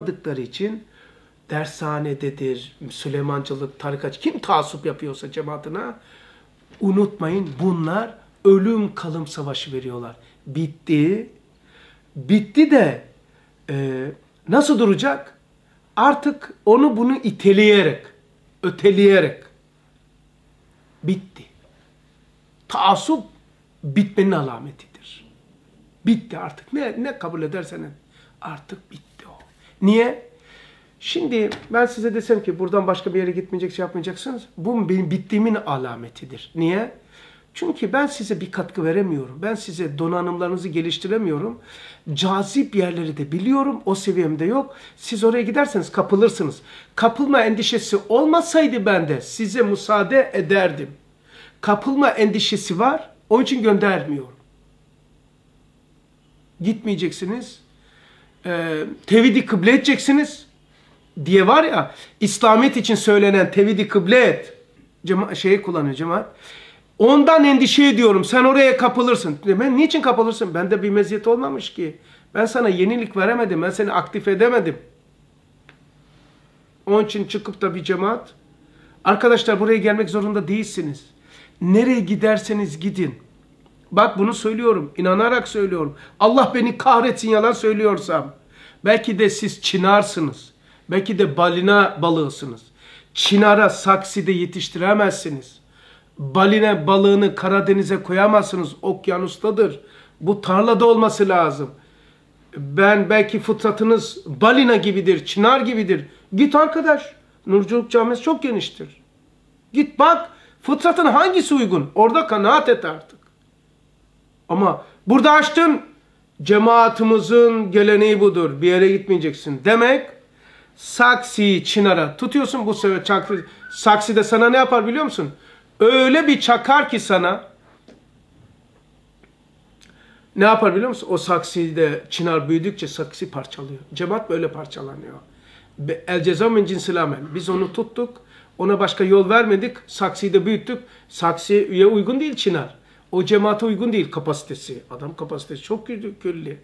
yapmadıkları için dershanededir, Süleymancılık, tarikat, kim taassup yapıyorsa cemaatine unutmayın bunlar ölüm kalım savaşı veriyorlar. Bitti. Bitti de e, nasıl duracak? Artık onu bunu iteleyerek, öteleyerek bitti. Taassup bitmenin alametidir. Bitti artık. Ne, ne kabul edersen. Artık bitti. Niye? Şimdi ben size desem ki buradan başka bir yere gitmeyecek şey yapmayacaksınız. Bu benim bittiğimin alametidir. Niye? Çünkü ben size bir katkı veremiyorum. Ben size donanımlarınızı geliştiremiyorum. Cazip yerleri de biliyorum. O seviyemde yok. Siz oraya giderseniz kapılırsınız. Kapılma endişesi olmasaydı ben de size müsaade ederdim. Kapılma endişesi var. Onun için göndermiyorum. Gitmeyeceksiniz. Ee, tevhidi kıble edeceksiniz diye var ya İslamiyet için söylenen tevhidi kıble et cema şeyi kullanıyor cemaat. Ondan endişe ediyorum. Sen oraya kapılırsın. Ben niçin kapılırsın? Bende bir meziyet olmamış ki. Ben sana yenilik veremedim. Ben seni aktif edemedim. Onun için çıkıp da bir cemaat. Arkadaşlar buraya gelmek zorunda değilsiniz. Nereye giderseniz gidin. Bak bunu söylüyorum. inanarak söylüyorum. Allah beni kahretsin yalan söylüyorsam. Belki de siz çinarsınız. Belki de balina balığısınız. Çinara sakside yetiştiremezsiniz. Balina balığını Karadeniz'e koyamazsınız. Okyanustadır. Bu tarlada olması lazım. Ben belki fıtratınız balina gibidir, çınar gibidir. Git arkadaş. Nurculuk Camisi çok geniştir. Git bak fıtratın hangisi uygun? Orada kanaat et artık. Ama burada açtın cemaatimizin geleneği budur. Bir yere gitmeyeceksin. Demek saksiyi çınara tutuyorsun bu sefer çakri, saksi de sana ne yapar biliyor musun? Öyle bir çakar ki sana ne yapar biliyor musun? O sakside çınar büyüdükçe saksı parçalıyor. Cemaat böyle parçalanıyor. El ceza min cinsil. Biz onu tuttuk. Ona başka yol vermedik. Saksıyı da büyüttük. Saksıya uygun değil çınar. O cemaate uygun değil kapasitesi. Adam kapasitesi çok külli.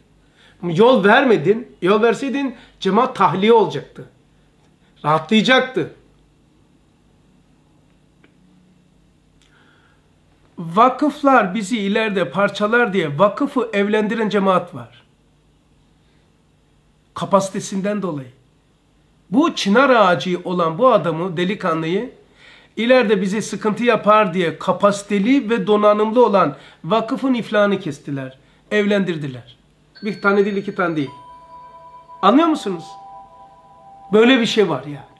Yol vermedin. Yol verseydin cemaat tahliye olacaktı. Rahatlayacaktı. Vakıflar bizi ileride parçalar diye vakıfı evlendiren cemaat var. Kapasitesinden dolayı. Bu çınar ağacı olan bu adamı, delikanlıyı ileride bize sıkıntı yapar diye kapasiteli ve donanımlı olan vakıfın iflahını kestiler. Evlendirdiler. Bir tane değil, iki tane değil. Anlıyor musunuz? Böyle bir şey var yani.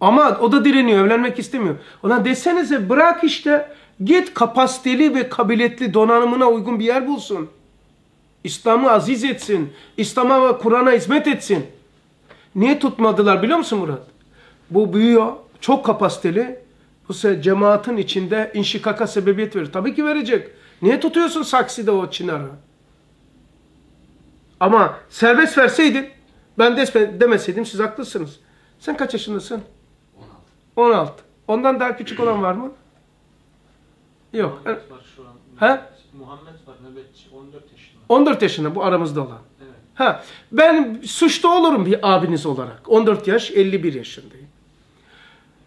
Ama o da direniyor, evlenmek istemiyor. Ona desenize bırak işte git kapasiteli ve kabiliyetli donanımına uygun bir yer bulsun. İslam'ı aziz etsin. İslam'a ve Kur'an'a hizmet etsin. Niye tutmadılar biliyor musun Murat? Bu büyüyor. Çok kapasiteli. Bu sefer cemaatin içinde inşikaka sebebiyet verir. Tabii ki verecek. Niye tutuyorsun sakside o çınarı? Ama serbest verseydin ben de demeseydim siz haklısınız. Sen kaç yaşındasın? 16. 16. Ondan daha küçük olan var mı? Yok. Muhammed var şu an. He? Muhammed var nöbetçi 14 yaşında. 14 yaşında bu aramızda olan. Evet. Ha, ben suçlu olurum bir abiniz olarak. 14 yaş, 51 yaşındayım.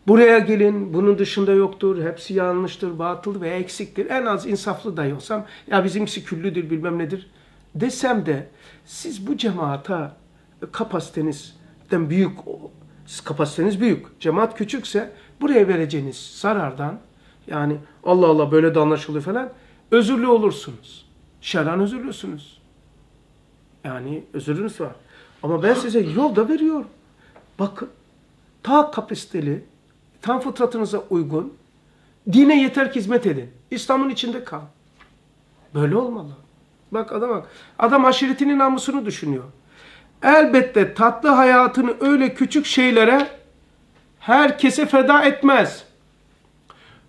Buraya gelin, bunun dışında yoktur, hepsi yanlıştır, batıl ve eksiktir. En az insaflı da olsam, ya bizimkisi küllüdür, bilmem nedir desem de siz bu cemaata kapasitenizden büyük, kapasiteniz büyük, cemaat küçükse buraya vereceğiniz zarardan, yani Allah Allah böyle de anlaşılıyor falan, özürlü olursunuz. Şer'an özürlüsünüz. Yani özürünüz var. Ama ben size yol da veriyorum. Bakın, ta kapasiteli, tam fıtratınıza uygun, dine yeter ki hizmet edin. İslam'ın içinde kal. Böyle olmalı. Bak adam bak. Adam aşiretinin namusunu düşünüyor. Elbette tatlı hayatını öyle küçük şeylere herkese feda etmez.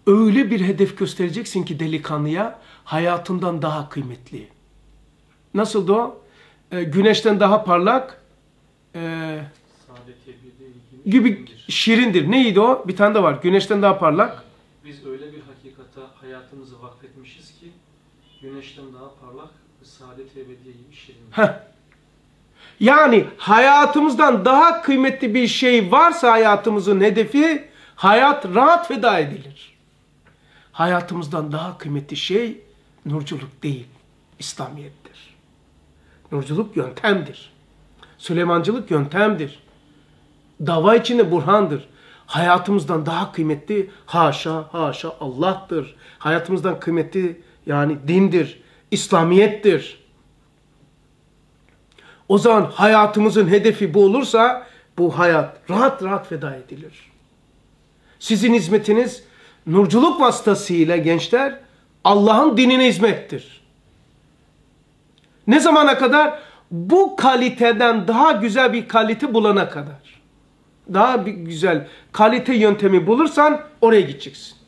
Öyle bir hedef göstereceksin ki delikanlıya hayatından daha kıymetli. Nasıldı o? Ee, güneşten daha parlak e, gibi şirindir. Neydi o? Bir tane de var. Güneşten daha parlak. Biz öyle bir hakikata hayatımızı vakfetmişiz ki güneşten daha parlak ve saadet ebediye gibi şirin. Heh. Yani hayatımızdan daha kıymetli bir şey varsa hayatımızın hedefi hayat rahat feda edilir. Hayatımızdan daha kıymetli şey nurculuk değil, İslamiyettir. Nurculuk yöntemdir. Süleymancılık yöntemdir. Dava içinde burhandır. Hayatımızdan daha kıymetli haşa haşa Allah'tır. Hayatımızdan kıymetli yani dindir, İslamiyettir. O zaman hayatımızın hedefi bu olursa bu hayat rahat rahat feda edilir. Sizin hizmetiniz nurculuk vasıtasıyla gençler Allah'ın dinine hizmettir. Ne zamana kadar? Bu kaliteden daha güzel bir kalite bulana kadar. Daha bir güzel kalite yöntemi bulursan oraya gideceksin.